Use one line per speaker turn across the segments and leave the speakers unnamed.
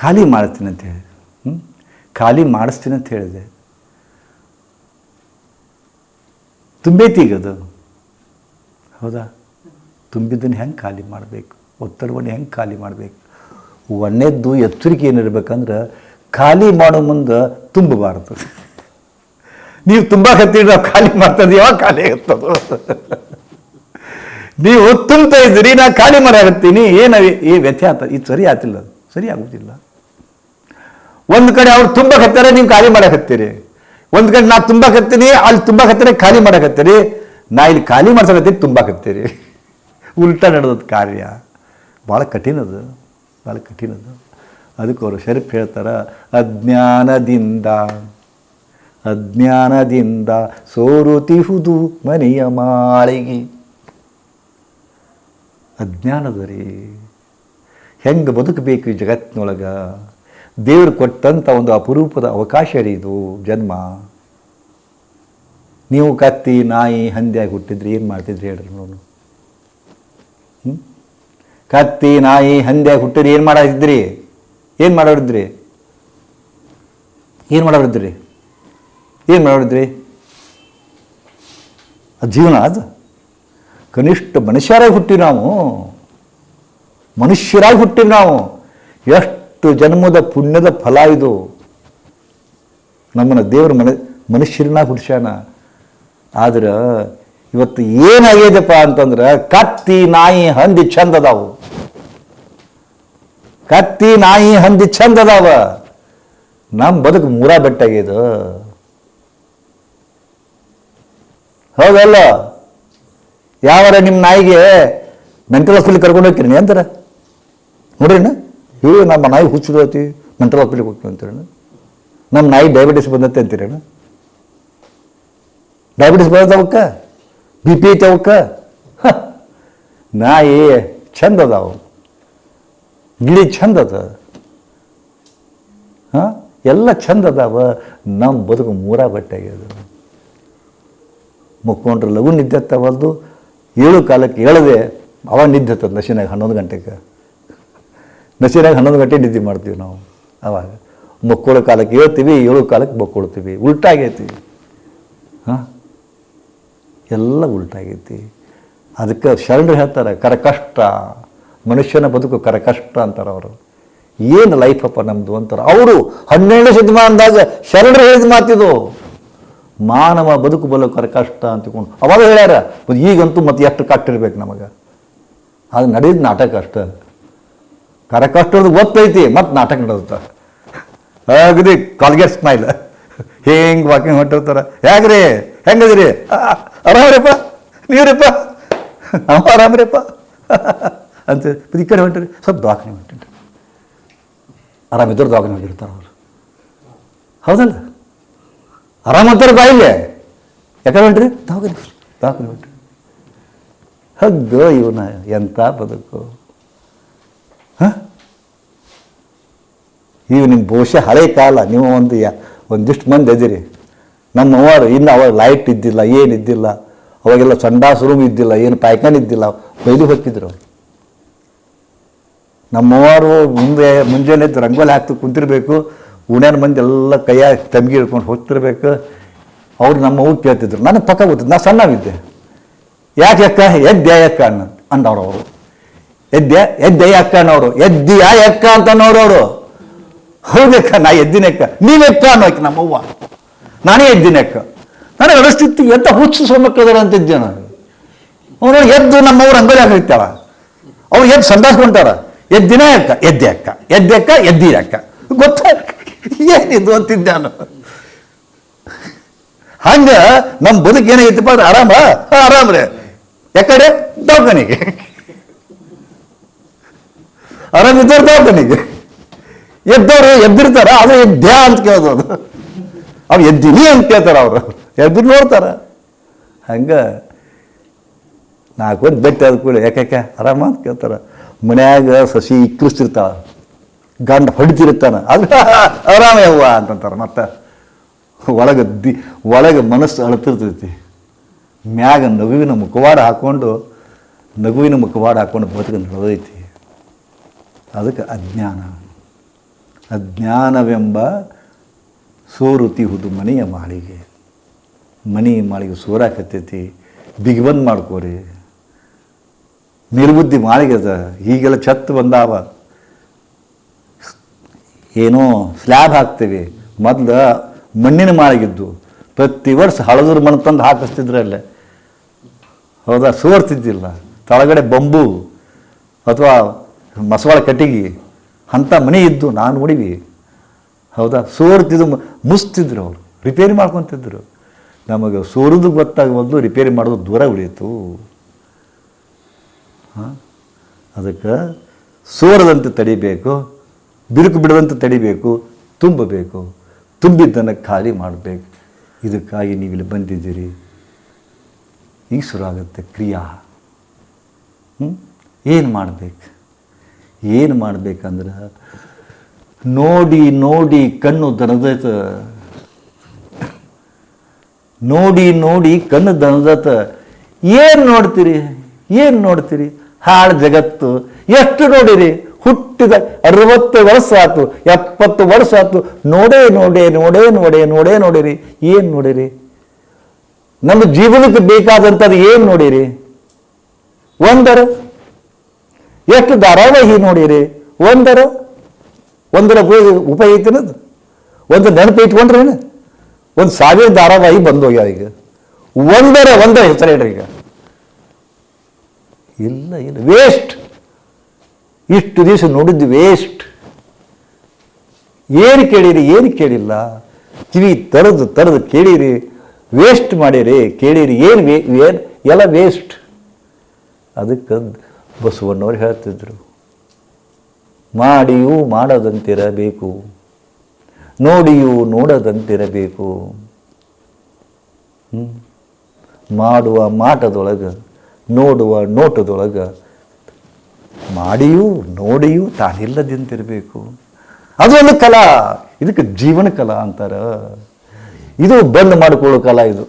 ಖಾಲಿ ಮಾಡ್ತೀನಿ ಅಂತ ಹೇಳಿದೆ ಹ್ಞೂ ಖಾಲಿ ಮಾಡಿಸ್ತೀನಿ ಅಂತ ಹೇಳಿದೆ. ತುಂಬೈತಿ ಈಗ ಅದು ಹೌದಾ? ತುಂಬಿದ್ದನ್ನು ಹೆಂಗೆ ಖಾಲಿ ಮಾಡಬೇಕು? ಒತ್ತಡವನ್ನು ಹೆಂಗೆ ಖಾಲಿ ಮಾಡಬೇಕು? ಒಂದೇದ್ದು ಎಚ್ಚರಿಕೆ ಏನಿರ್ಬೇಕಂದ್ರೆ ಖಾಲಿ ಮಾಡೋ ಮುಂದೆ ತುಂಬಬಾರ್ದು. ನೀವು ತುಂಬ ಕತ್ತೀರಿ, ನಾವು ಖಾಲಿ ಮಾಡ್ತದೆ ಯಾವಾಗ ಖಾಲಿ ಆಗುತ್ತದು ನೀವು ತುಂಬ್ತಾ ಇದ್ದೀರಿ, ನಾ ಖಾಲಿ ಮಾಡಾಕತ್ತೀನಿ, ಏನು ಈ ವ್ಯತ್ಯಾಸ? ಇದು ಸರಿ ಆತಿಲ್ಲ ಅದು. ಸರಿ ಆಗುದಿಲ್ಲ ಒಂದು ಕಡೆ ಅವ್ರು ತುಂಬ ಹತ್ತಾರೆ ನೀವು ಖಾಲಿ ಮಾಡಕತ್ತೀರಿ. ಒಂದು ಕಡೆ ನಾ ತುಂಬಾಕತ್ತೀನಿ ಅಲ್ಲಿ ತುಂಬಾಕತ್ತಾರೆ ಖಾಲಿ ಮಾಡಕತ್ತೀರಿ. ನಾ ಇಲ್ಲಿ ಖಾಲಿ ಮಾಡ್ಸಕತ್ತೀನಿ ತುಂಬಾಕತ್ತೀರಿ ಉಲ್ಟಾ ನಡೆದದ್ದು ಕಾರ್ಯ. ಭಾಳ ಕಠಿಣದು ಭಾಳ ಕಠಿಣದು ಅದಕ್ಕೆ ಅವರು ಶರೀಫ್ ಹೇಳ್ತಾರ, ಅಜ್ಞಾನದಿಂದ ಅಜ್ಞಾನದಿಂದ ಸೋರುತಿಹುದು ಮನೆಯ ಮಾಳಿಗೆ. ಅಜ್ಞಾನದ ರೀ. ಹೆಂಗೆ ಬದುಕಬೇಕು ಈ ಜಗತ್ತಿನೊಳಗೆ? ದೇವರು ಕೊಟ್ಟಂಥ ಒಂದು ಅಪರೂಪದ ಅವಕಾಶ ರೀ ಇದು, ಜನ್ಮ. ನೀವು ಕತ್ತಿ, ನಾಯಿ, ಹಂದಿಯಾಗಿ ಹುಟ್ಟಿದ್ರಿ ಏನು ಮಾಡ್ತಿದ್ರಿ ಹೇಳ್ರಿ ನೋಡು. ಹ್ಞೂ ಕತ್ತಿ, ನಾಯಿ, ಹಂದಿಯಾಗಿ ಹುಟ್ಟಿದ್ರಿ ಏನು ಮಾಡಿದ್ರಿ ಏನು ಮಾಡೋರಿದ್ರಿ? ಏನು ಮಾಡೋರಿದ್ರಿ? ಏನು ಮಾಡೋರಿದ್ರಿ? ಜೀವನ ಅದು ಕನಿಷ್ಠ ಮನುಷ್ಯರಾಗಿ ಹುಟ್ಟಿ ನಾವು. ಮನುಷ್ಯರಾಗಿ ಹುಟ್ಟಿವಿ ನಾವು. ಎಷ್ಟು ಜನ್ಮದ ಪುಣ್ಯದ ಫಲ ಇದು. ನಮ್ಮನ್ನು ದೇವ್ರ ಮನ, ಮನುಷ್ಯರನ್ನಾಗಿ ಹುಡ್ಸ್ಯಾನ ಆದ್ರೆ ಇವತ್ತು ಏನಾಗಿದೆಪ್ಪ ಅಂತಂದ್ರೆ ಕತ್ತಿ, ನಾಯಿ, ಹಂದಿ ಚಂದ ಅದಾವು. ಕತ್ತಿ, ನಾಯಿ, ಹಂದಿ ಚಂದ ಅದಾವ. ನಮ್ಮ ಬದುಕು ಮೂರ ಬೆಟ್ಟಾಗಿದೆ ಹೌದಲ್ಲ? ಯಾವಾರ ನಿಮ್ಮ ನಾಯಿಗೆ ಮೆಂಟಲ್ ಹಾಸ್ಪಿಟ್ಲಿಗೆ ಕರ್ಕೊಂಡು ಹೋಗ್ತೀರಿ ಅಂತಾರೆ? ನೋಡ್ರಿ ಇವು ನಮ್ಮ ನಾಯಿ ಹುಚ್ಚಿದೋತಿ ಮೆಂಟಲ್ ಹಾಸ್ಪಿಟ್ಲಿಗೆ ಹೋಗ್ತೀವಿ ಅಂತೀರಣ್ಣ ನಮ್ಮ ನಾಯಿ ಡಯಾಬಿಟಿಸ್ ಬಂದತ್ತೆ ಅಂತೀರಣ್ಣ ಡಯಾಬಿಟಿಸ್ ಬಂದದ ಅವಕ್ಕ? ಬಿ ಪಿ ಐತೆ ಅವಕ್ಕ? ನಾಯಿ ಚಂದ ಅದಾವು ಗಿಳಿ ಚಂದ ಅದ. ಹಾಂ? ಎಲ್ಲ ಚಂದ ಅದಾವ ನಮ್ಮ ಬದುಕು ಮೂರ ಬಟ್ಟೆ ಆಗ್ಯದ. ಮುಕ್ಕೊಂಡ್ರೆ ಲಘು ನಿದ್ದೆ ಹತ್ತವಲ್ದು ಏಳು ಕಾಲಕ್ಕೆ ಹೇಳದೆ ನಿದ್ದೆ ಹತ್ತದ ನಶಿನಾಗ ಹನ್ನೊಂದು ಗಂಟೆಗೆ. ನಶಿನಾಗ ಹನ್ನೊಂದು ಗಂಟೆ ನಿದ್ದೆ ಮಾಡ್ತೀವಿ ನಾವು. ಅವಾಗ ಮಕ್ಕಳ ಕಾಲಕ್ಕೆ ಹೇಳ್ತೀವಿ, ಏಳು ಕಾಲಕ್ಕೆ ಮಕ್ಕೊಳ್ತೀವಿ. ಉಲ್ಟಾಗೈತಿ. ಹಾಂ? ಎಲ್ಲ ಉಲ್ಟಾಗೈತಿ. ಅದಕ್ಕೆ ಶರಣರು ಹೇಳ್ತಾರೆ ಕರಕಷ್ಟ ಮನುಷ್ಯನ ಬದುಕು ಕರಕಷ್ಟ ಅಂತಾರೆ ಅವರು. ಏನು ಲೈಫ್ ಅಪ್ಪ ನಮ್ಮದು ಅಂತಾರೆ. ಅವರು ಹನ್ನೆರಡು ಶತಮಾನದಾಗ ಶರಣರು ಹೇಳಿದ ಮಾತಿದು. ಮಾನವ ಬದುಕು ಬಲು ಕರಕಷ್ಟ ಅಂತಕೊಂಡು. ಅವಾಗ ಹೇಳ್ಯಾರ, ಈಗಂತೂ ಮತ್ತೆ ಎಷ್ಟು ಕಟ್ಟಿರ್ಬೇಕು ನಮಗೆ. ಅದು ನಡೆದ ನಾಟಕ ಅಷ್ಟ. ಕರಕಷ್ಟದ ಗೊತ್ತೈತಿ ಮತ್ತೆ ನಾಟಕ ನಡೆದ ಅಗದಿ ಕಾಲ್ಗೇಟ್ ಸ್ಮೈಲ್ ಹಿಂಗೆ ವಾಕಿಂಗ್ ಹೊಂಟಿರ್ತಾರ ಹೇಗ್ರಿ ಹೆಂಗದಿರಿ ಆರಾಮ್ರಿಪ್ಪ ನೀವ್ರಿಪ್ಪ ಅವ ಆರಾಮ್ರಿಪ್ಪ ಅಂತ ಮತ್ತೆ ಈ ಕಡೆ ಹೊಂಟ್ರಿ ಸ್ವಲ್ಪ ದವಾಖಾನೆ ಹೊಂಟಿನ್ರಿ ಆರಾಮಿದ್ರು ದವಾಖಾನೆ ಹೊಂಟಿರ್ತಾರೆ ಅವರು ಹೌದಲ್ಲ ಆರಾಮಂತಾರ ಬಾಯಿಲೆ ಯಾಕಂದ್ರೆ ಹೊಂಟ್ರಿ ದವಾಖಾನೆ ದವಾಖಾನೆ ಹೊಂಟ್ರಿ ಹಗ್ಗ ಇವನ ಎಂಥ ಬದುಕು ಇವು ನಿಮ್ಮ ಬಹುಶಃ ಹಳೆ ಕಾಲ, ನೀವು ಒಂದು ಯಾ ಒಂದಿಷ್ಟು ಮಂದಿ ಅದಿರಿ ನಮ್ಮ ಅವರು ಇನ್ನು ಅವಾಗ ಲೈಟ್ ಇದ್ದಿಲ್ಲ ಏನಿದ್ದಿಲ್ಲ ಅವಾಗೆಲ್ಲ ಸಂಡಾಸ್ ರೂಮ್ ಇದ್ದಿಲ್ಲ, ಏನು ಪ್ಯಾಕನ್ ಇದ್ದಿಲ್ಲ. ಬೈದು ಹೋಗ್ತಿದ್ರು. ನಮ್ಮವರು ಮುಂದೆ ಮುಂಜಾನೆ ಎದ್ದು ರಂಗೋಲಿ ಹಾಕ್ತು ಕುಂತಿರ್ಬೇಕು. ಉಣ್ಯಾನ ಮಂದಿ ಎಲ್ಲ ಕೈಯಾಗ ತಂಗಿ ಹಿಡ್ಕೊಂಡು ಹೋಗ್ತಿರ್ಬೇಕು. ಅವ್ರು ನಮ್ಮ ಊರು ಕೇಳ್ತಿದ್ರು. ನನಗೆ ಪಕ್ಕ ಗೊತ್ತಿದ್ದು ನಾನು ಸಣ್ಣವಿದ್ದೆ ಯಾಕೆ ಅಕ್ಕ ಎದ್ದೆ ಅಕ್ಕ ಅಣ್ಣ ಅಂದವ್ರು ಅವರು. ಎದ್ದೆ ಎದ್ದೆ ಅಕ್ಕ ಅನ್ನೋರು. ಎದ್ದಿಯಾ ಎಕ್ಕ ಅಂತ ಅನ್ನೋರು ಹೌದಕ್ಕ ನಾ ಎದ್ದಿನಕ್ಕ. ನೀವೆಕ್ಕ ಅನ್ನೋಕೆ ನಮ್ಮವ್ವ ನಾನೇ ಎದ್ದಿನಕ್ಕ. ನನಗೆ ಅನಿಸ್ತಿತ್ತು, ಎಂತ ಹುಚ್ಚು ಸೊಮ್ಮಕ್ಕದಾರ ಅಂತಿದ್ದೆ ನಾನು. ಅವನು ಎದ್ದು ನಮ್ಮವ್ರು ಅಂಗಡಿ ಹಾಕಿರ್ತಾಳ ಅವ್ರು ಎದ್ದು ಸಂದಾಸ್ಕೊಂತಾರ ಎದ್ದಿನ ಅಕ್ಕ ಎದ್ದೆ ಅಕ್ಕ. ಎದ್ದೆ ಅಕ್ಕ ಗೊತ್ತಾ ಅಕ್ಕ. ಗೊತ್ತ? ಏನಿದು ಅಂತಿದ್ದೆ ನಾನು. ಹಂಗ ನಮ್ಮ ಬದುಕು ಏನಾಗೈತಪ್ಪ ಅಂದ್ರೆ ಆರಾಮ? ಆರಾಮ ಆರಾಮ್ರೆ ಯಾಕಡೆ? ದವಾಖಾನಿಗೆ. ಆರಾಮಿದ್ದವ್ರು ದವಾಖಾನಿಗೆ. ಎದ್ದವ್ರು ಎದ್ದಿರ್ತಾರ, ಅದು ಎದ್ದ್ಯಾ ಅಂತ ಕೇಳೋದು ಅದು ಅವ್ರು ಎದ್ದಿನಿ ಅಂತ ಕೇಳ್ತಾರೆ ಅವರು. ಎದ್ದು ನೋಡ್ತಾರ. ಹಂಗೆ ನಾಲ್ಕು ಹೊತ್ತು ಬೆಟ್ಟ ಆದ ಕೂಡ ಯಾಕೆ ಆರಾಮ ಅಂತ ಕೇಳ್ತಾರೆ. ಮನ್ಯಾಗ ಸಸಿ ಇಕ್ಕರಿಸ್ತಿರ್ತಾಳ. ಗಂಡ ಹೊಡಿತಿರ್ತಾನೆ. ಅದು ಆರಾಮ ಯವ್ವ ಅಂತಂತಾರೆ ಮತ್ತೆ. ಒಳಗೆ ದಿ, ಒಳಗೆ ಮನಸ್ಸು ಅಳ್ತಿರ್ತೈತಿ. ಮ್ಯಾಗ ನಗುವಿನ ಮುಖವಾಡ ಹಾಕ್ಕೊಂಡು ನಗುವಿನ ಮುಖವಾಡ ಹಾಕ್ಕೊಂಡು ಬದುಕು ನಡೆದೈತಿ. ಅದಕ್ಕೆ ಅಜ್ಞಾನ. ಅಜ್ಞಾನವೆಂಬ ಸೋರುತಿಹುದು ಮನೆಯ ಮಾಳಿಗೆ. ಮನೆ ಮಾಳಿಗೆ ಸೋರಾಕತ್ತೈತಿ. ಬಿಗಿಬಂದ್ ಮಾಡ್ಕೋರಿ. ನಿರ್ಬುದ್ಧಿ ಮಾಳಿಗೆ ಅದ. ಈಗೆಲ್ಲ ಛತ್ತು ಬಂದಾವ. ಏನೋ ಸ್ಲ್ಯಾಬ್ ಹಾಕ್ತೀವಿ. ಮೊದಲು ಮಣ್ಣಿನ ಮಾಳಿಗಿದ್ದು. ಪ್ರತಿ ವರ್ಷ ಹಳದ್ರ ಮಣ್ಣು ತಂದು ಹಾಕಿಸ್ತಿದ್ರಲ್ಲೇ ಹೌದಾ? ಸೋರ್ತಿದ್ದಿಲ್ಲ. ತಳಗಡೆ ಬಂಬು ಅಥವಾ ಮಸವಾಳ ಕಟ್ಟಿಗೆ. ಅಂಥ ಮನೆ ಇದ್ದು ನಾನು ನೋಡಿವಿ. ಹೌದಾ? ಸೋರ್ತಿದ್ದು ಮುಸ್ತಿದ್ರು ಅವರು. ರಿಪೇರಿ ಮಾಡ್ಕೊತಿದ್ರು. ನಮಗೆ ಸೋರುದು ಗೊತ್ತಾಗಬಲ್ದು ರಿಪೇರಿ ಮಾಡೋದು ದೂರ ಉಳಿಯಿತು. ಹಾಂ? ಅದಕ್ಕೆ ಸೋರದಂತೆ ತಡಿಬೇಕು, ಬಿರುಕು ಬಿಡದಂತೆ ತಡಿಬೇಕು, ತುಂಬಬೇಕು, ತುಂಬಿದ್ದನ್ನು ಖಾಲಿ ಮಾಡಬೇಕು. ಇದಕ್ಕಾಗಿ ನೀವು ಇಲ್ಲಿ ಬಂದಿದ್ದೀರಿ. ಈಗ ಶುರು ಆಗುತ್ತೆ ಕ್ರಿಯಾ. ಏನು ಮಾಡಬೇಕು? ಏನು ಮಾಡಬೇಕಂದ್ರೆ? ನೋಡಿ ನೋಡಿ ಕಣ್ಣು ದನದತ ನೋಡಿ ನೋಡಿ ಕಣ್ಣು ದನದತ ಏನು ನೋಡ್ತೀರಿ? ಏನು ನೋಡ್ತೀರಿ? ಹಾಳು ಜಗತ್ತು. ಎಷ್ಟು ನೋಡಿರಿ? ಹುಟ್ಟಿದ ಅರವತ್ತು ವರ್ಷ ಆತು, ಎಪ್ಪತ್ತು ವರ್ಷ ಆತು. ನೋಡೇ ನೋಡೇ ನೋಡೇ ನೋಡೇ ನೋಡೇ ನೋಡಿರಿ. ಏನು ನೋಡಿರಿ? ನಮ್ಮ ಜೀವನಕ್ಕೆ ಬೇಕಾದಂಥದ್ದು ಏನು ನೋಡಿರಿ? ಒಂದರ ಎಷ್ಟು ಧಾರಾವಾಹಿ ನೋಡಿರಿ? ಒಂದರ ಒಂದರ ಉಪಯೋಗ ಐತಿನದು ಒಂದು ನೆನಪು ಇಟ್ಕೊಂಡ್ರೇನು ಒಂದು ಸಾವಿರ ಧಾರಾವಾಹಿ ಬಂದೋಗ್ಯಾವ ಈಗ. ಒಂದರ ಒಂದರ ಹೆಸರು ಹೇಳ್ರಿ ಈಗ. ಇಲ್ಲ ಇಲ್ಲ. ವೇಸ್ಟ್ ಇಷ್ಟು ದಿವಸ ನೋಡಿದ್ದು ವೇಸ್ಟ್ ಏನು ಕೇಳಿರಿ, ಏನು ಕೇಳಿಲ್ಲ? ಕಿವಿ ತರದು ತರದು ಕೇಳಿರಿ. ವೇಸ್ಟ್ ಮಾಡಿರಿ, ಕೇಳಿರಿ. ಏನು ವೇ, ಏನು? ಎಲ್ಲ ವೇಸ್ಟ್ ಅದಕ್ಕೆ ಬಸವಣ್ಣವ್ರು ಹೇಳ್ತಿದ್ರು. ಮಾಡಿಯೂ ಮಾಡದಂತಿರಬೇಕು. ನೋಡಿಯೂ ನೋಡದಂತಿರಬೇಕು. ಮಾಡುವ ಮಾಟದೊಳಗೆ, ನೋಡುವ ನೋಟದೊಳಗೆ ಮಾಡಿಯೂ ನೋಡಿಯೂ ತಾನಿಲ್ಲದಿಂತಿರಬೇಕು. ಅದು ಒಂದು ಕಲಾ. ಇದಕ್ಕೆ ಜೀವನ ಕಲಾ ಅಂತಾರ. ಇದು ಬಂದ್ ಮಾಡಿಕೊಳ್ಳೋ ಕಲಾ ಇದು.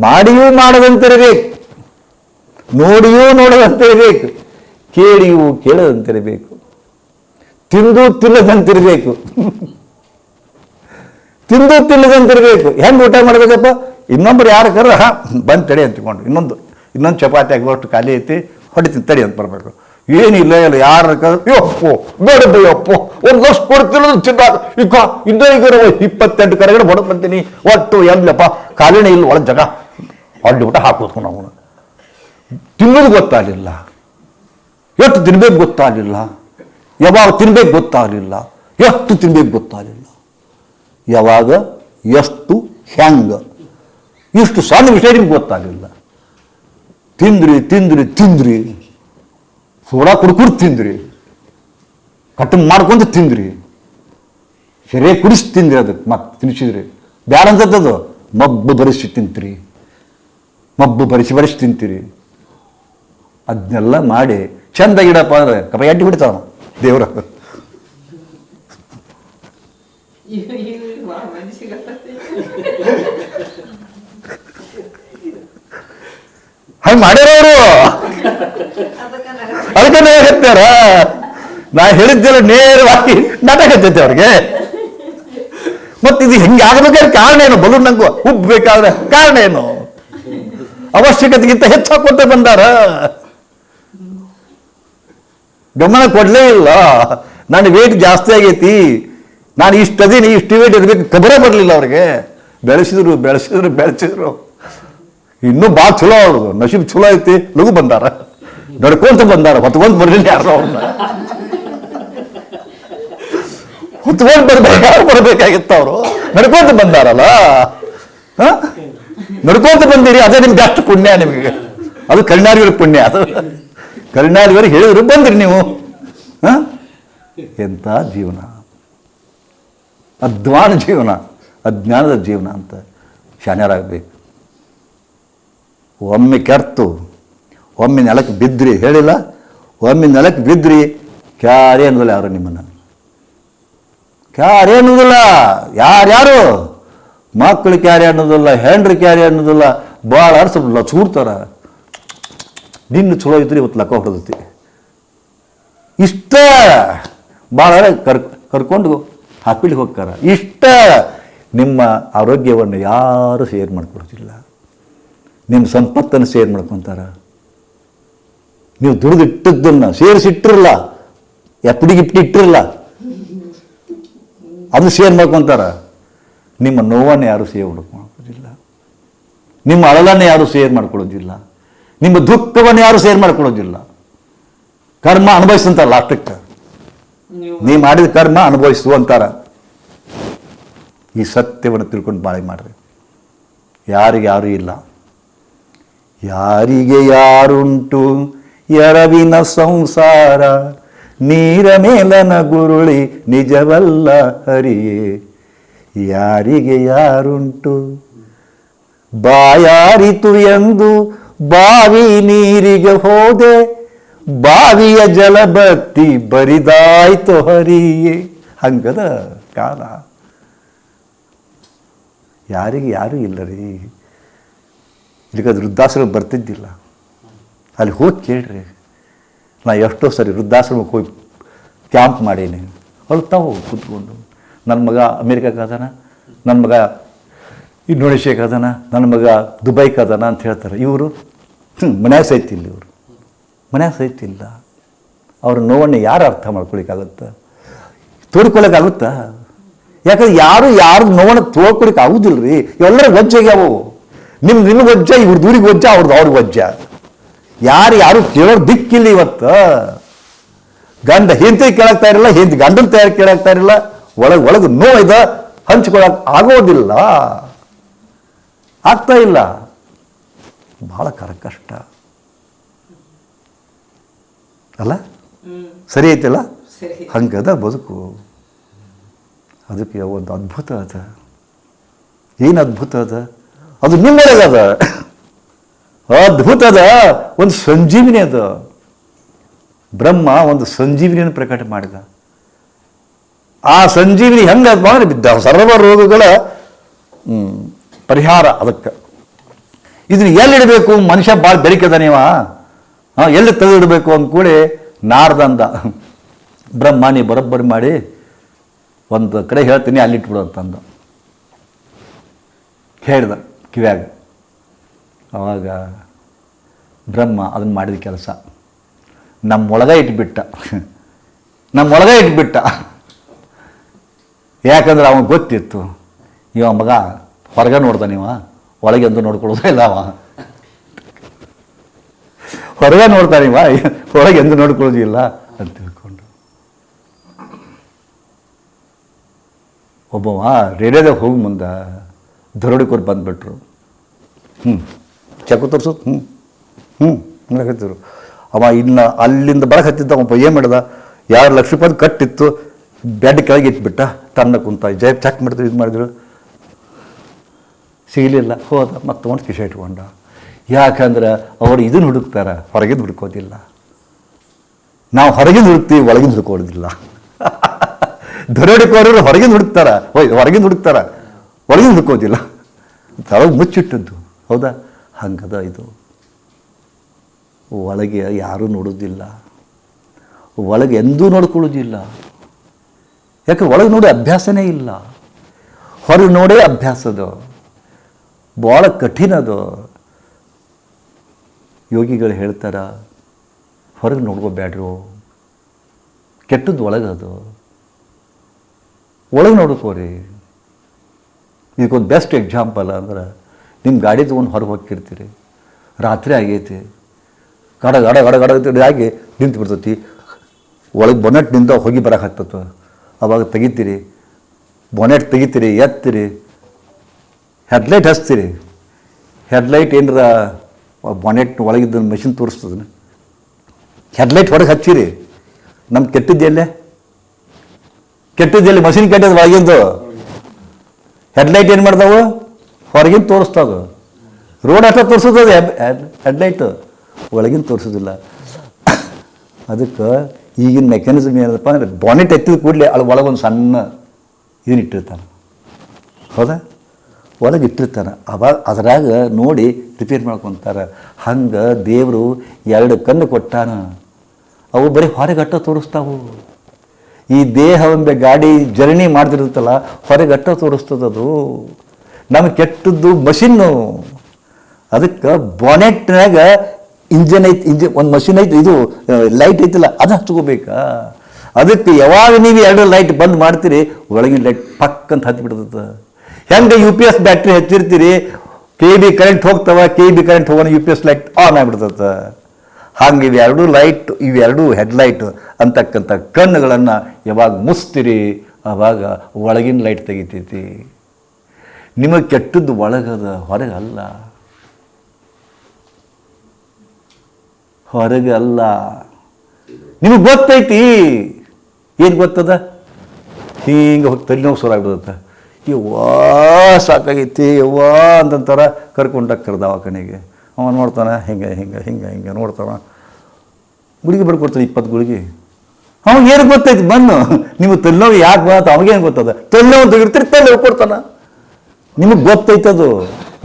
ಮಾಡಿಯೂ ಮಾಡದಂತಿರಬೇಕು. ನೋಡಿಯೂ ನೋಡದಂತಿರಬೇಕು, ಕೇಳಿಯೂ ಕೇಳದಂತಿರಬೇಕು, ತಿಂದು ತಿನ್ನದಂತಿರಬೇಕು. ತಿಂದು ತಿನ್ನದಂತಿರಬೇಕು. ಹೆಂಗೆ ಊಟ ಮಾಡಬೇಕಪ್ಪ? ಇನ್ನೊಬ್ರು ಯಾರು ಕರ ಬಂದು ತಡಿ ಅಂತಕೊಂಡು ಇನ್ನೊಂದು ಇನ್ನೊಂದು ಚಪಾತಿ ಆಗುವಷ್ಟು ಖಾಲಿ ಐತಿ ಹೊಡಿತೀನಿ ತಡಿ ಅಂತ ಬರಬೇಕು. ಏನಿಲ್ಲ ಇಲ್ಲ ಯಾರು ಯಪ್ಪೋ ಬೇಡ ಯಪ್ಪೋ, ಒಂದು ವರ್ಷ ಕೊಡ್ತಿರೋದು ಚಿನ್ನ ಈಗ ಇನ್ನೂ ಈಗ ಇಪ್ಪತ್ತೆಂಟು ಕರೆಗಡೆ ಬಡ ಬರ್ತೀನಿ ಒಟ್ಟು ಎಲ್ಲಪ್ಪ ಕಾಲಿನೇ ಇಲ್ಲ ಒಳಗೆ ಜಗ. ಅಡ್ಡಿ ಊಟ ಹಾಕೋದ್ಕೊಂಡು ಅವನು ತಿನ್ನೋದು ಗೊತ್ತಾಗಲಿಲ್ಲ. ಎಷ್ಟು ತಿನ್ಬೇಕು ಗೊತ್ತಾಗಲಿಲ್ಲ. ಯಾವಾಗ ತಿನ್ಬೇಕು ಗೊತ್ತಾಗಲಿಲ್ಲ. ಎಷ್ಟು ತಿನ್ಬೇಕು ಗೊತ್ತಾಗಲಿಲ್ಲ. ಯಾವಾಗ ಎಷ್ಟು ಹ್ಯಾಂಗ. ಇಷ್ಟು ಸಣ್ಣ ವಿಷಯ ನಿಮ್ಗೆ ಗೊತ್ತಾಗಲಿಲ್ಲ. ತಿಂದ್ರಿ ತಿಂದ್ರಿ ತಿಂದ್ರಿ. ಸೋಡಾ ಕುಡ್ಕುಡ್ ತಿಂದ್ರಿ. ಕಟ್ಟು ಮಾಡ್ಕೊಂಡು ತಿಂದ್ರಿ. ಸೆರೆ ಕುಡಿಸಿ ತಿಂದ್ರಿ ಅದಕ್ಕೆ ಮತ್ತೆ ತಿನ್ಸಿದ್ರಿ. ಬ್ಯಾಡ ಅಂತದ್ದು ಮಬ್ಬು ಬರಿಸಿ ತಿಂತೀರಿ. ಮಬ್ಬು ಬರಿಸಿ ಬರಿಸಿ ತಿಂತೀರಿ. ಅದನ್ನೆಲ್ಲ ಮಾಡಿ ಚಂದ ಇಡಪ್ಪ ಅಂದ್ರೆ ಕಪ ಎಡ್ಡಿ ಬಿಡ್ತಾವ ದೇವ್ರ. ಹಂಗ ಮಾಡ್ಯಾರವರು
ಅದಕ್ಕ
ಅದಕ್ಕೆ ನಾ ಹೇಳಿದ್ದೆಲ್ಲ ನೇರವಾಗಿ ನಾಟಕತ್ತೈತೆ ಅವ್ರಿಗೆ. ಮತ್ತೆ ಇದು ಹೆಂಗೆ ಆಗಬೇಕಾದ್ರೆ ಕಾರಣ ಏನು? ಬಲು ನಂಗು ಉಬ್ಬೇಕಾದ್ರೆ ಕಾರಣ ಏನು? ಅವಶ್ಯಕತೆಗಿಂತ ಹೆಚ್ಚು ಹಾಕೊತ ಬಂದಾರ. ಗಮನ ಕೊಡಲೇ ಇಲ್ಲ. ನಾನು ವೇಟ್ ಜಾಸ್ತಿ ಆಗೈತಿ. ನಾನು ಇಷ್ಟು ಅದೀನಿ, ಇಷ್ಟು ವೇಟ್ ಇರಬೇಕು ಕಬರೇ ಬರಲಿಲ್ಲ ಅವ್ರಿಗೆ. ಬೆಳೆಸಿದ್ರು ಬೆಳೆಸಿದ್ರು ಬೆಳೆಸಿದ್ರು. ಇನ್ನೂ ಭಾಳ ಚಲೋ ಅವ್ರದ್ದು ನಶೀಬ್ ಚಲೋ ಐತಿ. ಲಘು ಬಂದಾರ. ನಡ್ಕೊಂತ ಬಂದಾರ. ಹೊತ್ಕೊಂತ ಬರಲಿಲ್ಲ ಯಾರು ಅವ್ರನ್ನ. ಹೊತ್ಕೊಂಡು ಬರ್ಬೇಕು ಯಾರು ಬರ್ಬೇಕಾಗಿತ್ತು ಅವರು? ನಡ್ಕೊಂತ ಬಂದಾರಲ್ಲ? ನಡ್ಕೊಂತ ಬಂದಿರಿ. ಅದೇ ನಿಮ್ಗೆ ಅಷ್ಟು ಪುಣ್ಯ ನಿಮಗೆ. ಅದು ಕಣ್ಣಾರಿಗಳ ಪುಣ್ಯ ಅದು. ಕರುಣಾರಿವರಿಗೆ ಹೇಳಿದ್ರು, ಬಂದ್ರಿ ನೀವು. ಹಾಂ? ಜೀವನ? ಅಧ್ವಾನ ಜೀವನ, ಅಜ್ಞಾನದ ಜೀವನ ಅಂತ ಶಾನ್ಯರಾಗಬೇಕು ಒಮ್ಮೆ ಕೆರ್ತು, ಒಮ್ಮೆ ನೆಲಕ್ಕೆ ಬಿದ್ರಿ ಹೇಳಿಲ್ಲ? ಒಮ್ಮೆ ನೆಲಕ್ಕೆ ಬಿದ್ರಿ ಕ್ಯಾರೇ ಅನ್ನೋದಿಲ್ಲ ಯಾರು ನಿಮ್ಮನ್ನು? ಕ್ಯಾರೇ ಅನ್ನೋದಿಲ್ಲ? ಯಾರ್ಯಾರು? ಮಕ್ಕಳು ಕ್ಯಾರೆ ಅನ್ನೋದಿಲ್ಲ, ಹೆಂಡ್ರಿ ಕ್ಯಾರೆ ಅನ್ನೋದಿಲ್ಲ ಭಾಳ ಸ್ವಲ್ಪ ಲಚೂಡ್ತಾರ ನಿನ್ನ ಚಲೋ ಇದ್ರೆ ಇವತ್ತು ಲಕ್ಕ ಹೊಡೆದತಿ. ಇಷ್ಟ ಭಾಳ ಕರ್, ಕರ್ಕೊಂಡು ಹಾಸ್ಪಿಟ್ಲಿಗೆ ಹೋಗ್ತಾರ. ಇಷ್ಟ ನಿಮ್ಮ ಆರೋಗ್ಯವನ್ನು ಯಾರು ಶೇರ್ ಮಾಡ್ಕೊಡೋದಿಲ್ಲ ನಿಮ್ಮ ಸಂಪತ್ತನ್ನು ಶೇರ್ ಮಾಡ್ಕೊತಾರ. ನೀವು ದುಡಿದಿಟ್ಟದ್ದನ್ನು ಸೇರಿಸಿಟ್ಟಿರಲ್ಲ ಎಪ್ಪಡಿ ಗಿಪ್ಡಿ ಇಟ್ಟಿರಲ್ಲ ಅದು ಶೇರ್ ಮಾಡ್ಕೊತಾರ. ನಿಮ್ಮ ನೋವನ್ನು ಯಾರು ಸೇವ್ ಮಾಡ್ಕೊಳ್ಳೋದಿಲ್ಲ ನಿಮ್ಮ ಅಳಲನ್ನು ಯಾರು ಶೇರ್ ಮಾಡ್ಕೊಳ್ಳೋದಿಲ್ಲ ನಿಮ್ಮ ದುಃಖವನ್ನು ಯಾರು ಸೇರ್ ಮಾಡ್ಕೊಳ್ಳೋದಿಲ್ಲ. ಕರ್ಮ ಅನುಭವಿಸ್ತಂತಾರ ಲಾಸ್ಟಕ್ಕೆ
ನೀವು
ನೀ ಮಾಡಿದ ಕರ್ಮ ಅನುಭವಿಸು ಅಂತಾರ. ಈ ಸತ್ಯವನ್ನು ತಿಳ್ಕೊಂಡು ಬಾಳೆ ಮಾಡ್ರಿ. ಯಾರಿಗೆ ಯಾರು ಇಲ್ಲ. ಯಾರಿಗೆ ಯಾರುಂಟು? ಎರವಿನ ಸಂಸಾರ ನೀರ ಮೇಲನ ಗುರುಳಿ ನಿಜವಲ್ಲ ಹರಿಯೇ ಯಾರಿಗೆ ಯಾರುಂಟು? ಬಾಯಾರಿತು ಎಂದು ಬಾವಿ ನೀರಿಗೆ ಹೋದೆ, ಬಾವಿಯ ಜಲಬತ್ತಿ ಬರಿದಾಯ್ತು ಹರಿಯೇ. ಹಂಗದ ಕಾಲ. ಯಾರಿಗೆ ಯಾರೂ ಇಲ್ಲ ರೀ ಇದಕ್ಕೆ ಅದು ವೃದ್ಧಾಶ್ರಮ ಬರ್ತಿದ್ದಿಲ್ಲ. ಅಲ್ಲಿ ಹೋಗಿ ಕೇಳ್ರಿ. ನಾ ಎಷ್ಟೋ ಸರಿ ವೃದ್ಧಾಶ್ರಮಕ್ಕೆ ಹೋಗಿ ಕ್ಯಾಂಪ್ ಮಾಡೀನಿ. ಅಳ್ತಾವು ಕೂತ್ಕೊಂಡು. ನನ್ನ ಮಗ ಅಮೇರಿಕಾಗದಾನ ನನ್ನ ಮಗ ಇಂಡೋನೇಷ್ಯಾಗೆ ಅದನ ನನ್ನ ಮಗ ದುಬೈಗೆ ಅದನ ಅಂತ ಹೇಳ್ತಾರೆ. ಇವರು ಮನ್ಯಾಗ ಸಹಿತಿಲ್ಲ ಇವರು. ಮನ್ಯಾಗ ಸಹಿತಿಲ್ಲ ಅವ್ರ ನೋವನ್ನು ಯಾರು ಅರ್ಥ ಮಾಡ್ಕೊಳಿಕ್ಕಾಗತ್ತಾ? ತೋಡ್ಕೊಳಕ್ಕಾಗುತ್ತಾ? ಯಾಕಂದ್ರೆ ಯಾರು ಯಾರು ನೋವನ್ನು ತೋಡ್ಕೊಳಿಕ್ಕೆ ಆಗುದಿಲ್ಲ ರೀ ಎಲ್ಲರೂ ಅವು. ನಿಮ್ಮ ನಿಮ್ಮ ವಜ್ಜ, ಇವ್ರ ದೂರಿಗೆ ವಜ್ಜ ಅವ್ರದ್ದು ಅವ್ರ ವಜ್ಜ. ಯಾರು ಯಾರು ಕೇಳೋರು ದಿಕ್ಕಿಲ್ಲ ಇವತ್ತು. ಗಂಡ ಹೆಂಡತಿ ಕೇಳಾಗ್ತಾ ಇರಲ್ಲ, ಹೆಂಡತಿ ಗಂಡನ ತಯಾರು ಕೇಳಾಗ್ತಾ ಇರಲ್ಲ. ಒಳಗೆ ಒಳಗೆ ನೋವಿದ ಹಂಚ್ಕೊಳಕ್ ಆಗೋದಿಲ್ಲ. ಆಗ್ತಾ ಇಲ್ಲ. ಭಾಳ ಕರಕಷ್ಟ. ಅಲ್ಲ? ಸರಿ ಐತಿಲ್ಲ? ಹಂಗದ ಬದುಕು. ಅದಕ್ಕೆ ಒಂದು ಅದ್ಭುತ ಅದ. ಏನು ಅದ್ಭುತ ಅದ? ಅದು ನಿಮ್ಮೊಳಗದ ಅದ. ಅದ್ಭುತ ಅದ ಒಂದು ಸಂಜೀವಿನಿ ಅದ. ಬ್ರಹ್ಮ ಒಂದು ಸಂಜೀವಿನಿಯನ್ನು ಪ್ರಕಟ ಮಾಡಿದ. ಆ ಸಂಜೀವಿನಿ ಹೆಂಗೆ ಅಂದ್ರೆ ಸರ್ವ ರೋಗಗಳ ಪರಿಹಾರ ಅದಕ್ಕೆ. ಇದನ್ನ ಎಲ್ಲಿಡಬೇಕು? ಮನುಷ್ಯ ಭಾಳ ಬೆರಿಕದ ನೀವ? ಎಲ್ಲಿ ತೆಗೆದಿಡಬೇಕು ಅಂದ್ಕೂಡಿ ನಾರ್ದಂದ. ಬ್ರಹ್ಮ ನೀ ಬರೋಬ್ಬರಿ ಮಾಡಿ ಒಂದು ಕಡೆ ಹೇಳ್ತೀನಿ ಅಲ್ಲಿ ಇಟ್ಬಿಡು ಅಂತಂದು. ಹೇಳ್ದ ಕಿವ್ಯಾಗ. ಅವಾಗ ಬ್ರಹ್ಮ ಅದನ್ನು ಮಾಡಿದ ಕೆಲಸ. ನಮ್ಮೊಳಗೆ ಇಟ್ಬಿಟ್ಟ. ನಮ್ಮೊಳಗೆ ಇಟ್ಬಿಟ್ಟ. ಯಾಕಂದ್ರೆ ಅವನು ಗೊತ್ತಿತ್ತು, ಇವ ಮಗ ಹೊರಗೆ ನೋಡ್ದ ನೀವ? ಒಳಗೆ ಎಂದು ನೋಡ್ಕೊಳ್ಳೋದೇ ಇಲ್ಲ ಅವ? ಹೊರಗೆ ನೋಡ್ತಾನೆ ನೀವ? ಒಳಗೆ ಎಂದು ನೋಡ್ಕೊಳ್ಳೋದಿಲ್ಲ ಅಂತ ತಿಳ್ಕೊಂಡು. ಒಬ್ಬವ ರೇಡಿಯೋದಾಗ ಹೋಗಿ ಮುಂದೆ ದರೋಡಿಕೋರು ಬಂದುಬಿಟ್ರು. ಹ್ಞೂ ಚಕ್ಕು ತೋರಿಸು. ಹ್ಞೂ ಹ್ಞೂ ಹತ್ತಿದ್ರು ಅವ ಇನ್ನು ಅಲ್ಲಿಂದ ಬರಕ್ಕೆ ಹತ್ತಿದ್ದ ಅವಪ್ಪ ಏನು ಮಾಡ್ದ? ಯಾರು ಲಕ್ಷ ರೂಪಾಯಿ ಕಟ್ಟಿತ್ತು, ಬೆಡ್ ಕೆಳಗೆ ಇಟ್ಬಿಟ್ಟ ತನ್ನ ಕುಂತ ಜಯ ಚೆಕ್ ಮಾಡಿದ್ರು ಇದು ಮಾಡಿದ್ರು. ಸಿಗಲಿಲ್ಲ. ಹೋದ, ಮತ್ತೆ ಒಂದು ಕಿಶೆ ಇಟ್ಕೊಂಡ. ಯಾಕಂದ್ರೆ ಅವರು ಇದನ್ನು ಹುಡುಕ್ತಾರೆ, ಹೊರಗಿಂದ ಹುಡುಕೋದಿಲ್ಲ. ನಾವು ಹೊರಗಿಂದ ಹುಡುಕ್ತೀವಿ, ಒಳಗಿಂದ ಹುಡುಕೋದಿಲ್ಲ. ದರೋಡಿಕೋರರು ಹೊರಗಿಂದ ಹುಡುಕ್ತಾರ. ಹೋಯ್ ಹೊರಗಿಂದ ಹುಡುಕ್ತಾರ. ಒಳಗಿಂದ ಹುಡುಕೋದಿಲ್ಲ. ತಳಗೆ ಮುಚ್ಚಿಟ್ಟದ್ದು. ಹೌದಾ? ಹಂಗದ ಇದು. ಒಳಗೆ ಯಾರೂ ನೋಡೋದಿಲ್ಲ. ಒಳಗೆ ಎಂದೂ ನೋಡ್ಕೊಳ್ಳೋದಿಲ್ಲ. ಯಾಕೆ, ಒಳಗೆ ನೋಡಿ ಅಭ್ಯಾಸನೇ ಇಲ್ಲ. ಹೊರಗೆ ನೋಡೇ ಅಭ್ಯಾಸದು. ಭಾಳ ಕಠಿಣ ಅದು. ಯೋಗಿಗಳು ಹೇಳ್ತಾರ, ಹೊರಗೆ ನೋಡ್ಕೋಬೇಡ್ರು ಕೆಟ್ಟದ್ದು ಒಳಗೆ ಅದು. ಒಳಗೆ ನೋಡ್ಕೋರಿ. ಇದಕ್ಕೊಂದು ಬೆಸ್ಟ್ ಎಕ್ಸಾಂಪಲ್ ಅಂದ್ರೆ ನಿಮ್ಮ ಗಾಡಿ ತೊಗೊಂಡು ಹೊರಗೆ ಹೋಗ್ತಿರ್ತೀರಿ. ರಾತ್ರಿ ಆಗೈತಿ. ಗಡ ಗಡ ಗಡ ಗಡ ಆಗಿ ನಿಂತು ಬಿಡ್ತೈತಿ. ಒಳಗೆ ಬೊನೆಟ್ ನಿಂತ ಹೋಗಿ ಹತ್ತತ್ತು ಅವಾಗ ತೆಗಿತೀರಿ. ಬೊನೆಟ್ ತೆಗಿತೀರಿ, ಎತ್ತೀರಿ. ಹೆಡ್ಲೈಟ್ ಹಚ್ತೀರಿ. ಹೆಡ್ಲೈಟ್ ಏನರ ಬಾನೆಟ್ ಒಳಗಿದ್ದ ಮೆಷಿನ್ ತೋರಿಸ್ತದನ? ಹೆಡ್ಲೈಟ್ ಹೊರಗೆ ಹಚ್ಚಿರಿ. ನಮ್ಗೆ ಕೆಟ್ಟಿದ್ದೆಲ್ಲೇ ಕೆಟ್ಟಿದ್ದೆಲ್ಲಿ ಮಷಿನ್ ಕೆಟ್ಟದ ಒಳಗಿಂದು. ಹೆಡ್ಲೈಟ್ ಏನು ಮಾಡ್ತಾವು ಹೊರಗಿನ ತೋರಿಸ್ತದ. ರೋಡ್ ಅಷ್ಟ ಹೆಡ್ ಹೆಡ್ಲೈಟ್ ಒಳಗಿನ ತೋರಿಸೋದಿಲ್ಲ. ಅದಕ್ಕೆ ಈಗಿನ ಮೆಕ್ಯಾನಿಸಮ್ ಏನದಪ್ಪ ಅಂದರೆ ಬಾನೆಟ್ ಎತ್ತಿದ ಕೂಡಲೇ ಅಲ್ಲಿ ಒಳಗೊಂದು ಸಣ್ಣ ಇದನ್ನ ಇಟ್ಟಿರ್ತಾನೆ. ಹೌದಾ? ಒಳಗೆ ಇಟ್ಟಿರ್ತಾನೆ ಅವಾಗ ಅದರಾಗ ನೋಡಿ ರಿಪೇರ್ ಮಾಡ್ಕೊತಾರೆ. ಹಂಗೆ ದೇವರು ಎರಡು ಕಣ್ಣು ಕೊಟ್ಟಾನ. ಅವು ಬರೀ ಹೊರಗಟ್ಟ ತೋರಿಸ್ತಾವು. ಈ ದೇಹ ಒಂದು ಗಾಡಿ ಜರ್ನಿ ಮಾಡ್ತಿರುತ್ತಲ್ಲ ಹೊರಗೆ ಅಟ್ಟ ತೋರಿಸ್ತದದು. ನಮಗೆ ಕೆಟ್ಟದ್ದು ಮಷಿನ್ನು ಅದಕ್ಕೆ ಬಾನೆಟ್ನಾಗ ಇಂಜನ್ ಐತಿ ಇಂಜನ್ ಒಂದು ಮಷಿನ್ ಐತಿ, ಇದು ಲೈಟ್ ಐತಿಲ್ಲ, ಅದು ಹಚ್ಕೋಬೇಕಾ? ಅದಕ್ಕೆ ಯಾವಾಗ ನೀವು ಎರಡು ಲೈಟ್ ಬಂದ್ ಮಾಡ್ತೀರಿ, ಒಳಗಿನ ಲೈಟ್ ಪಕ್ಕಂತ ಹತ್ತಿ ಬಿಡ್ತದ ಹೆಂಗೆ ಯು ಪಿ ಎಸ್ ಬ್ಯಾಟ್ರಿ ಹಚ್ಚಿರ್ತೀರಿ? ಕೆ ಬಿ ಕರೆಂಟ್ ಹೋಗ್ತಾವ ಕೆ ಬಿ ಕರೆಂಟ್ ಹೋಗೋಣ U P S light on ಆಗಿಬಿಡ್ತದೆ. ಹಂಗೆ ಇವೆರಡು ಲೈಟ್ ಇವೆರಡು ಹೆಡ್ಲೈಟ್ ಅಂತಕ್ಕಂಥ ಕಣ್ಣುಗಳನ್ನು ಯಾವಾಗ ಮುಸ್ತೀರಿ ಆವಾಗ ಒಳಗಿನ ಲೈಟ್ ತೆಗಿತೈತಿ. ನಿಮಗೆ ಕೆಟ್ಟದ್ದು ಒಳಗದ ಹೊರಗಲ್ಲ ಹೊರಗಲ್ಲ ನಿಮಗೆ ಗೊತ್ತೈತಿ. ಏನು ಗೊತ್ತದ? ಹಿಂಗೆ ಹೋಗಿ ತಲೆನೋವು ಶುರು ಆಗ್ಬಿಡುತ್ತೆ ಯವ್ವಾ, ಸಾಕಾಗೈತಿ, ಯವ್ವಾ ಅಂತಂತಾರ ಕರ್ಕೊಂಡಾಕ್ತಾರ ದವಾಖಾನೆಗೆ. ಅವ ನೋಡ್ತಾನೆ, ಹಿಂಗೆ ಹಿಂಗೆ ಹಿಂಗೆ ಹಿಂಗೆ ನೋಡ್ತಾನ. ಗುಳಿಗೆ ಬರ್ಕೊಡ್ತಾನೆ ಇಪ್ಪತ್ತು ಗುಳಿಗೆ. ಅವಂಗೆ ಏನು ಗೊತ್ತೈತಿ, ಬಂದು. ನಿಮಗೆ ತಲೆನೋವು ಯಾಕೆ ಬಂತ ಅವಾಗೇನು ಗೊತ್ತದ? ತಲೆನೋವು ತೆಗಿರ್ತೀರಿ ತಲೆ ಕೊಡ್ತಾನ. ನಿಮಗೆ ಅದು.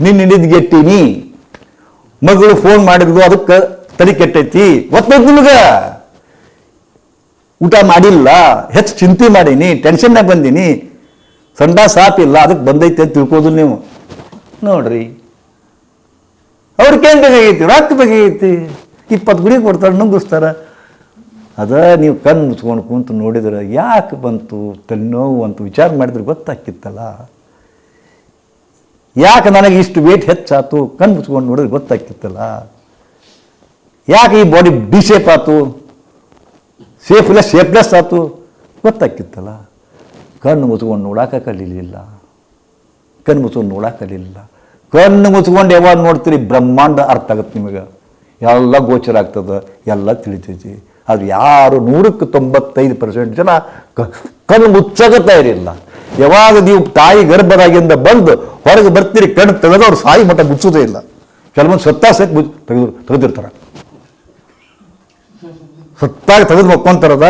ನಿನ್ನ ಹಿಡಿದು ಗೆಟ್ಟಿನಿ ಮಗಳು ಫೋನ್ ಮಾಡಿದ್ದು ಅದಕ್ಕೆ ತಲೆ ಕೆಟ್ಟೈತಿ. ಗೊತ್ತೈತಿ ನಿಮಗೆ? ಊಟ ಮಾಡಿಲ್ಲ, ಹೆಚ್ಚು ಚಿಂತೆ ಮಾಡೀನಿ ಟೆನ್ಷನ್ನಾಗ ಬಂದೀನಿ ಸಂಡ ಇಲ್ಲ, ಅದಕ್ಕೆ ಬಂದೈತೆ ಅಂತ ತಿಳ್ಕೋದು ನೀವು. ನೋಡ್ರಿ. ಅವ್ರಿಗೇನು ಬೇಕಾಗೈತಿ ರೊಕ್ಕ ಬೇಕಾಗೈತಿ ಇಪ್ಪತ್ತು ಗುಡಿ ಕೊಡ್ತಾರೆ, ನುಂಗಿಸ್ತಾರೆ. ಅದ ನೀವು ಕಣ್ಣು ಮುಚ್ಕೊಂಡು ಕುಂತು ನೋಡಿದ್ರೆ ಯಾಕೆ ಬಂತು ತಲೆನೋವು ಅಂತ ವಿಚಾರ ಮಾಡಿದ್ರೆ ಗೊತ್ತಾಕಿತ್ತಲ್ಲ ಯಾಕೆ ನನಗೆ ಇಷ್ಟು ವೇಟ್ ಹೆಚ್ಚಾತು, ಕಣ್ಣು ಮುಚ್ಕೊಂಡು ನೋಡಿದ್ರೆ ಗೊತ್ತಾಕಿತ್ತಲ್ಲ ಯಾಕೆ ಈ ಬಾಡಿ ಡಿಶೇಪ್ ಶೇಪ್ ಸೇಫ್ಲೆಸ್ ಶೇಪ್ಲೆಸ್ ಆತು? ಗೊತ್ತಾಗ್ತಿತ್ತಲ್ಲ. ಕಣ್ಣು ಮುಚ್ಕೊಂಡು ನೋಡಾಕ ಕಲೀಲಿಲ್ಲ ಕಣ್ಣು ಮುಚ್ಕೊಂಡು ನೋಡಾಕ ಕಲೀಲಿಲ್ಲ ಕಣ್ಣು ಮುಚ್ಕೊಂಡು ಯಾವಾಗ ನೋಡ್ತೀರಿ? ಬ್ರಹ್ಮಾಂಡ ಅರ್ಥ ಆಗುತ್ತೆ ನಿಮಗೆ. ಎಲ್ಲ ಗೋಚರ ಆಗ್ತದೆ, ಎಲ್ಲ ತಿಳಿತೈತಿ. ಅದು ಯಾರು ನೂರಕ್ಕೆ ತೊಂಬತ್ತೈದು ಪರ್ಸೆಂಟ್ ಜನ ಕಣ್ಣು ಮುಚ್ಚಾಗುತ್ತಾ ಇರಲಿಲ್ಲ. ಯಾವಾಗ ನೀವು ತಾಯಿ ಗರ್ಭದಾಗಿಂದ ಬಂದು ಹೊರಗೆ ಬರ್ತೀರಿ, ಕಣ್ಣು ತೆಗೆದು ಅವ್ರು ಸಾಯಿ ಮಠ ಮುಚ್ಚೋದೇ ಇಲ್ಲ. ಕೆಲವೊಂದು ಸತ್ತ ಸತ್ ಮುಚ್ಚ ತೆಗೆದು, ತೆಗೆದಿರ್ತಾರೆ. ಸತ್ತಾಗಿ ತೆಗೆದು ಮಕ್ಕೊಂತಾರದ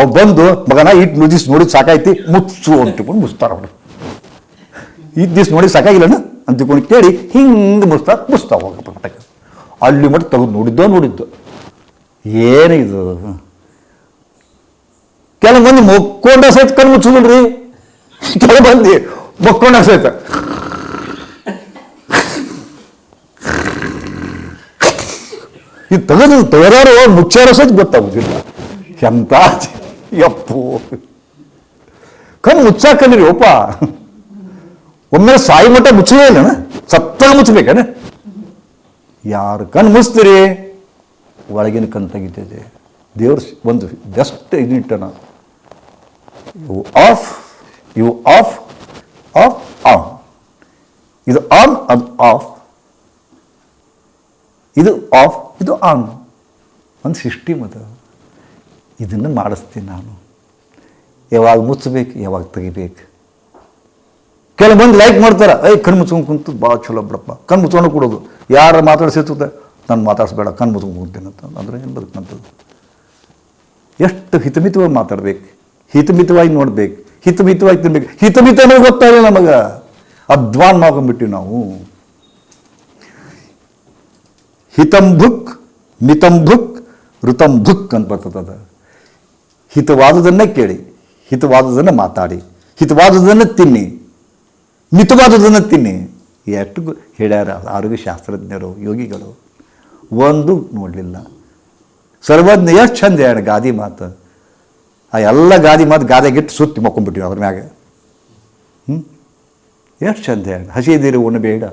ಅವ್ ಬಂದು, ಮಗನ ಇಟ್ಟು ನುದಿಸ್ ನೋಡಿ ಸಾಕಾಯ್ತಿ, ಮುಚ್ಚು, ಅಂತಿಕೊಂಡು ಮುಚ್ತಾರ ಅವರು. ಈ ದಿವ್ಸ ನೋಡಿ ಸಾಕಾಗಿಲ್ಲನ? ಅಂತಿಕೊಂಡು ಕೇಳಿ, ಹಿಂಗೆ ಮುಚ್ತಾ ಮುಚ್ತಾ ಹೋಗಪ್ಪ ಮಟ್ಟಕ್ಕೆ ಅಲ್ಲಿ ಮಟ್ಟ ತೆಗೆದು ನೋಡಿದ್ದೋ ನೋಡಿದ್ದು. ಏನಿದು ಕೆಲವು ಮಂದಿ ಮೊಕ್ಕೊಂಡ ಸಹಿತ ಕಣ್ಣು ಮುಚ್ಚಿದ್ರಿ ಕೆಲವು ಮಂದಿ ಮೊಕ್ಕೊಂಡ ಸಹಿತ. ಈ ತೆಗೆದು ತೆಗೆದಾರು, ಮುಚ್ಚಾರೋ ಸಹಿತ ಗೊತ್ತಾಗುದಿಲ್ಲ. ಎಂತ ಯಪ್ಪು. ಕಣ್ಣು ಮುಚ್ಚಾಕಲಿರಿ ಒಪ್ಪ ಒಮ್ಮೆ ಸಾಯಿ ಮಠ ಮುಚ್ಚಲೇ ಇಲ್ಲಣ ಸತ್ತ ಮುಚ್ಚಬೇಕಣ ಯಾರು ಕಣ್ಣು ಮುಚ್ತೀರಿ? ಒಳಗಿನ ಕಣ್ಣು ತೆಗಿತೈತೆ. ದೇವ್ರ ಒಂದು ಜಸ್ಟ್ ಇದಿಟ್ಟನ ಇವು ಆಫ್ ಇವು ಆಫ್ ಆಫ್, ಆನ್. ಇದು ಆನ್, ಅದು ಆಫ್. ಇದು ಆಫ್, ಇದು ಆನ್. ಒಂದು ಸಿಸ್ಟಮ್ ಅದು. ಇದನ್ನು ಮಾಡಿಸ್ತೀನಿ ನಾನು. ಯಾವಾಗ ಮುಚ್ಚಬೇಕು, ಯಾವಾಗ ತೆಗಿಬೇಕು. ಕೆಲವು ಮಂದಿ ಲೈಕ್ ಮಾಡ್ತಾರೆ ಐ ಕಣ್ಣು ಮುಚ್ಕೊಂಡು ಕುಂತು ಭಾಳ ಚಲೋ ಬಿಡಪ್ಪ. ಕಣ್ಣು ಮುಚ್ಕೊಂಡು ಕೊಡೋದು ಯಾರು ಮಾತಾಡ್ಸಿರ್ತದೆ ನಾನು ಮಾತಾಡಿಸ್ಬೇಡ, ಕಣ್ಣು ಮುಚ್ಕೊಂಡು ಅಂತ. ಅಂದ್ರೆ ಏನು ಬದುಕಂಥದ್ದು ಎಷ್ಟು ಹಿತಮಿತವಾಗಿ ಮಾತಾಡ್ಬೇಕು, ಹಿತಮಿತವಾಗಿ ನೋಡ್ಬೇಕು, ಹಿತಮಿತವಾಗಿ ತಿನ್ಬೇಕು. ಹಿತಮಿತನೇ ಗೊತ್ತಾಗಲ್ಲ ನಮಗೆ. ಅಧ್ವಾನ್ ಮಾಡ್ಕೊಂಡ್ಬಿಟ್ಟಿವಿ ನಾವು. ಹಿತಂ ಹಿತಂಭುಕ್ ಮಿತಂಭುಕ್ ಋತಂಭುಕ್ ಅಂತ ಬರ್ತದ ಹಿತವಾದುದನ್ನೇ ಕೇಳಿ, ಹಿತವಾದುದನ್ನು ಮಾತಾಡಿ, ಹಿತವಾದುದನ್ನು ತಿನ್ನಿ, ಮಿತವಾದುದನ್ನು ತಿನ್ನಿ. ಎಷ್ಟು ಹೇಳ್ಯಾರ ಆರೋಗ್ಯ ಶಾಸ್ತ್ರಜ್ಞರು ಯೋಗಿಗಳು. ಒಂದು ನೋಡಲಿಲ್ಲ. ಸರ್ವಜ್ಞ ಎಷ್ಟು ಚಂದ ಹೇಳ ಗಾದಿ ಮಾತು. ಆ ಎಲ್ಲ ಗಾದಿ ಮಾತು ಗಾದೆಗಿಟ್ಟು ಸುತ್ತಿ ಮಕ್ಕೊಂಡ್ಬಿಟ್ಟಿವಿ ಅದ್ರ ಮ್ಯಾಗ. ಹ್ಞೂ ಎಷ್ಟು ಚಂದ ಹೇಳ ಹಸಿದಿರು ಉಣಬೇಡ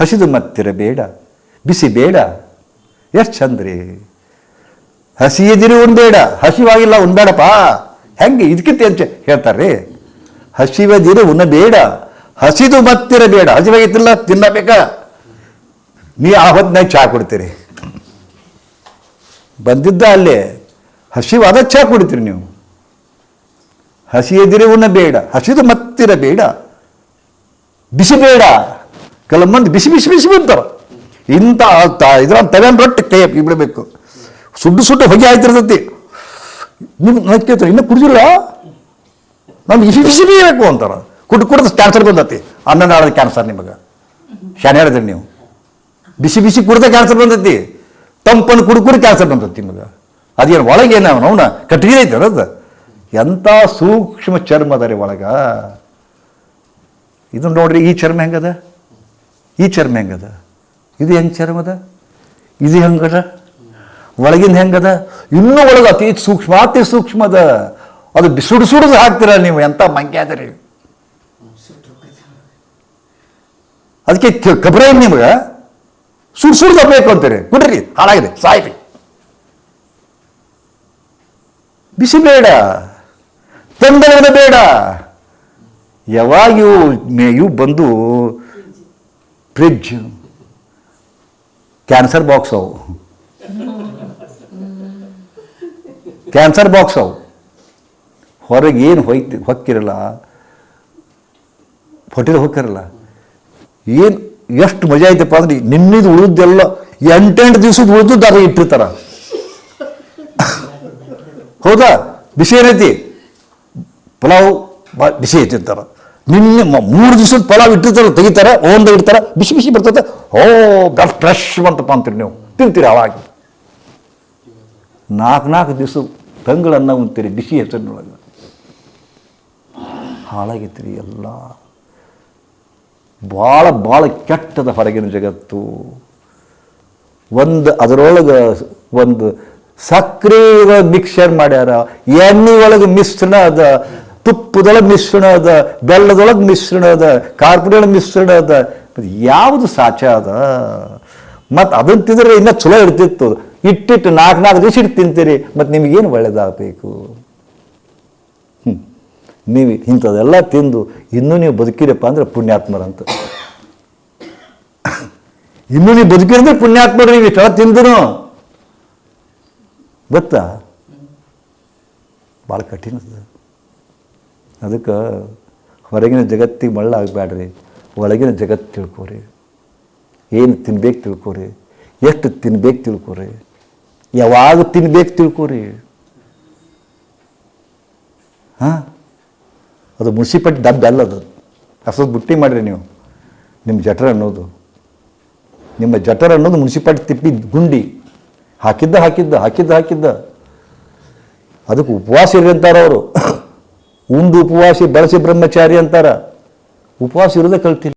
ಹಸಿದು ಮತ್ತಿರ ಬೇಡ, ಬಿಸಿ ಬೇಡ. ಎಷ್ಟು ಚಂದ ರೀ ಹಸಿಯದಿರು ಉಣ್ಬೇಡ ಹಸಿವಾಗಿಲ್ಲ ಉಣ್ಬೇಡಪ್ಪ ಹೆಂಗೆ? ಇದಕ್ಕಿಂತ ಹೆಚ್ಚು ಹೇಳ್ತಾರೆ ಹಸಿವದಿರು ಉಣ್ಣಬೇಡ ಹಸಿದು ಮತ್ತಿರಬೇಡ. ಹಸಿವಾಗಿತ್ತಿಲ್ಲ ತಿನ್ನಬೇಕಾ. ನೀ ಆ ಹೊತ್ತಿನಾಗ ಚಹಾ ಕೊಡ್ತೀರಿ. ಬಂದಿದ್ದ ಅಲ್ಲೇ ಹಸಿವಾದ ಚಹಾ ಕುಡಿತೀರಿ ನೀವು. ಹಸಿಯದಿರು ಉಣ್ಣಬೇಡ ಹಸಿದು ಮತ್ತಿರಬೇಡ. ಬಿಸಿ ಬೇಡ ಮಂದಿ ಬಿಸಿ ಬಿಸಿ ಬಿಸಿ ಬಂತಾರ ಇಂಥ ಇದ್ರ ತಗೊಂಡು ರೊಟ್ಟಿ ಕೈ ಬಿಡಬೇಕು. ಸುಡ್ಡು ಸುಟ್ಟು ಹೊಗೆ ಆಯ್ತಿರ್ತತಿ. ನಿಮ್ಗೆ ನನಗೆ ಕೇಳ್ತಾರೆ ಇನ್ನೂ ಕುಡಿದಿಲ್ಲ? ನಮ್ಗೆ ಬಿಸಿ ಬಿಸಿ ಬೇಕು ಅಂತಾರ. ಕುಟ್ಟು ಕುಡ್ದು ಕ್ಯಾನ್ಸರ್ ಬಂದತಿ. ಅನ್ನ ನಾಳದ ಕ್ಯಾನ್ಸರ್ ನಿಮಗೆ. ಶಾನೆ ಹೇಳಿದ್ರಿ ನೀವು. ಬಿಸಿ ಬಿಸಿ ಕುಡ್ದ ಕ್ಯಾನ್ಸರ್ ಬಂದತಿ. ತಂಪನ್ನು ಕುಡು ಕುಡಿ ಕ್ಯಾನ್ಸರ್ ಬಂದತಿ ನಿಮಗೆ. ಅದೇನು ಒಳಗೇನು ಅವನ ಕಟ್ಟಿಗೆ ಐತೆ ಅದು ಎಂಥ ಸೂಕ್ಷ್ಮ ಚರ್ಮ ಅದ ರೀ ಒಳಗೆ. ಇದು ನೋಡ್ರಿ, ಈ ಚರ್ಮ ಹೆಂಗದ? ಈ ಚರ್ಮ ಹೆಂಗದ? ಇದು ಹೆಂಗೆ ಚರ್ಮದ ಇದು ಹೆಂಗದ? ಒಳಗಿಂದ ಹೆಂಗದ? ಇನ್ನೂ ಒಳಗೆ ಅತಿ ಸೂಕ್ಷ್ಮ, ಅತಿ ಸೂಕ್ಷ್ಮದ. ಅದ ಸುಡು ಸುಡಿದು ಹಾಕ್ತೀರ ನೀವು ಎಂಥ ಮಂಗ್ಯ ಅದರಿ ಅದಕ್ಕೆ ಕಬ್ರೈ ನಿಮ್ಗೆ ಸುಡು ಸುಡ್ದ ಬೇಕು ಅಂತೀರಿ. ಕುಡ್ರಿ, ಹಾಳಾಗಿದೆ, ಸಾಯ್ರಿ. ಬಿಸಿ ಬೇಡ ತಂದವನ ಬೇಡ. ಯಾವಾಗ ಮೇಯು ಬಂದು ಫ್ರಿಡ್ಜ್, ಕ್ಯಾನ್ಸರ್ ಬಾಕ್ಸ್ ಅವು. ಕ್ಯಾನ್ಸರ್ ಬಾಕ್ಸ್ ಅವು. ಹೊರಗೆ ಏನು ಹೊಯ್ತಿ ಹೊಕ್ಕಿರಲ್ಲ ಹೊಟ್ಟೆಲಿ ಹೊಕ್ಕಿರಲ್ಲ. ಏನು ಎಷ್ಟು ಮಜಾ ಐತಪ್ಪ ಅಂದ್ರೆ ನಿನ್ನಿದು ಉಳಿದೆಲ್ಲ ಎಂಟೆಂಟು ದಿವ್ಸದ ಉಳಿದು ಅದ ಇಟ್ಟಿರ್ತಾರ. ಹೌದಾ? ಬಿಸಿ ಏನೈತಿ? ಪಲಾವ್ ಭಾಳ ಬಿಸಿ ಇಟ್ಟಿರ್ತಾರ. ನಿನ್ನೆ ಮೂರು ದಿವಸದ ಪಲಾವ್ ಇಟ್ಟಿರ್ತಾರ, ತೆಗಿತಾರ, ಒಂದು ಇಡ್ತಾರ, ಬಿಸಿ ಬಿಸಿ ಬರ್ತದೆ ಓ ಫ್ರೆಶ್ ಬಂತಪ್ಪ ಅಂತೀರಿ ನೀವು. ತಿಂತೀರಿ ಅವಾಗ ನಾಲ್ಕು ನಾಲ್ಕು ದಿವಸ ತಂಗಳನ್ನ ಉಂತೀರಿ ಬಿಸಿ ಹೆಸರಿನೊಳಗೆ ಹಾಳಾಗಿತ್ತೀರಿ ಎಲ್ಲ. ಭಾಳ ಭಾಳ ಕೆಟ್ಟದ ಹೊರಗಿನ ಜಗತ್ತು. ಒಂದು ಅದರೊಳಗೆ ಒಂದು ಸಕ್ರೆ ಮಿಕ್ಸರ್ ಮಾಡ್ಯಾರ. ಎಣ್ಣೆ ಒಳಗೆ ಮಿಶ್ರಣ ಅದ, ತುಪ್ಪದೊಳಗೆ ಮಿಶ್ರಣ ಅದ, ಬೆಲ್ಲದೊಳಗೆ ಮಿಶ್ರಣ ಅದ ಕಾರ್ಪೊರೇಟ್ ಮಿಶ್ರಣ ಅದ. ಯಾವುದು ಸಾಚ ಅದ? ಮತ್ತು ಅದನ್ನು ತಿಂದ್ರೆ ಇನ್ನೂ ಚಲೋ ಇರ್ತಿತ್ತು. ಇಟ್ಟಿಟ್ಟು ನಾಲ್ಕು ನಾಲ್ಕು ದಿವಸ ಇಟ್ಟು ತಿಂತೀರಿ, ಮತ್ತು ನಿಮಗೇನು ಒಳ್ಳೆಯದಾಗಬೇಕು ಹ್ಞೂ ನೀವು ಇಂಥದ್ದೆಲ್ಲ ತಿಂದು ಇನ್ನೂ ನೀವು ಬದುಕಿರಪ್ಪ ಅಂದ್ರೆ ಪುಣ್ಯಾತ್ಮರಂತ. ಇನ್ನೂ ನೀವು ಬದುಕಿರಂದ್ರೆ ಪುಣ್ಯಾತ್ಮರು, ನೀವು ಇಷ್ಟೆಲ್ಲ ತಿಂದನು ಗೊತ್ತಾ? ಭಾಳ ಕಠಿಣ ಅದ. ಅದಕ್ಕೆ ಹೊರಗಿನ ಜಗತ್ತಿಗೆ ಮಳ್ಳ ಆಗಬೇಡ್ರಿ ಒಳಗಿನ ಜಗತ್ತು ತಿಳ್ಕೊರಿ. ಏನು ತಿನ್ಬೇಕು ತಿಳ್ಕೊರಿ, ಎಷ್ಟು ತಿನ್ಬೇಕು ತಿಳ್ಕೊರಿ. ಯಾವಾಗ ತಿನ್ಬೇಕು ತಿಳ್ಕೊರಿ. ಹಾಂ? ಅದು ಮುನ್ಸಿಪಾಲ್ಟಿ ಡಬ್ಬ ಅಲ್ಲ ಅದು. ಕಸದ ಬುಟ್ಟಿ ಮಾಡಿರಿ ನೀವು. ನಿಮ್ಮ ಜಠರ ಅನ್ನೋದು. ನಿಮ್ಮ ಜಠರ ಅನ್ನೋದು ಮುನ್ಸಿಪಾಲ್ಟಿ ತಿಪ್ಪಿ ಗುಂಡಿ. ಹಾಕಿದ್ದ ಹಾಕಿದ್ದ ಹಾಕಿದ್ದ ಹಾಕಿದ್ದ. ಅದಕ್ಕೆ ಉಪವಾಸ ಇರಿ ಅಂತಾರೆ ಅವರು. ಉಂಡು ಉಪವಾಸಿ ಬಳಸಿ ಬ್ರಹ್ಮಚಾರಿ ಅಂತಾರ. ಉಪವಾಸ ಇರೋದೇ ಕಲ್ತಿಲ್ಲ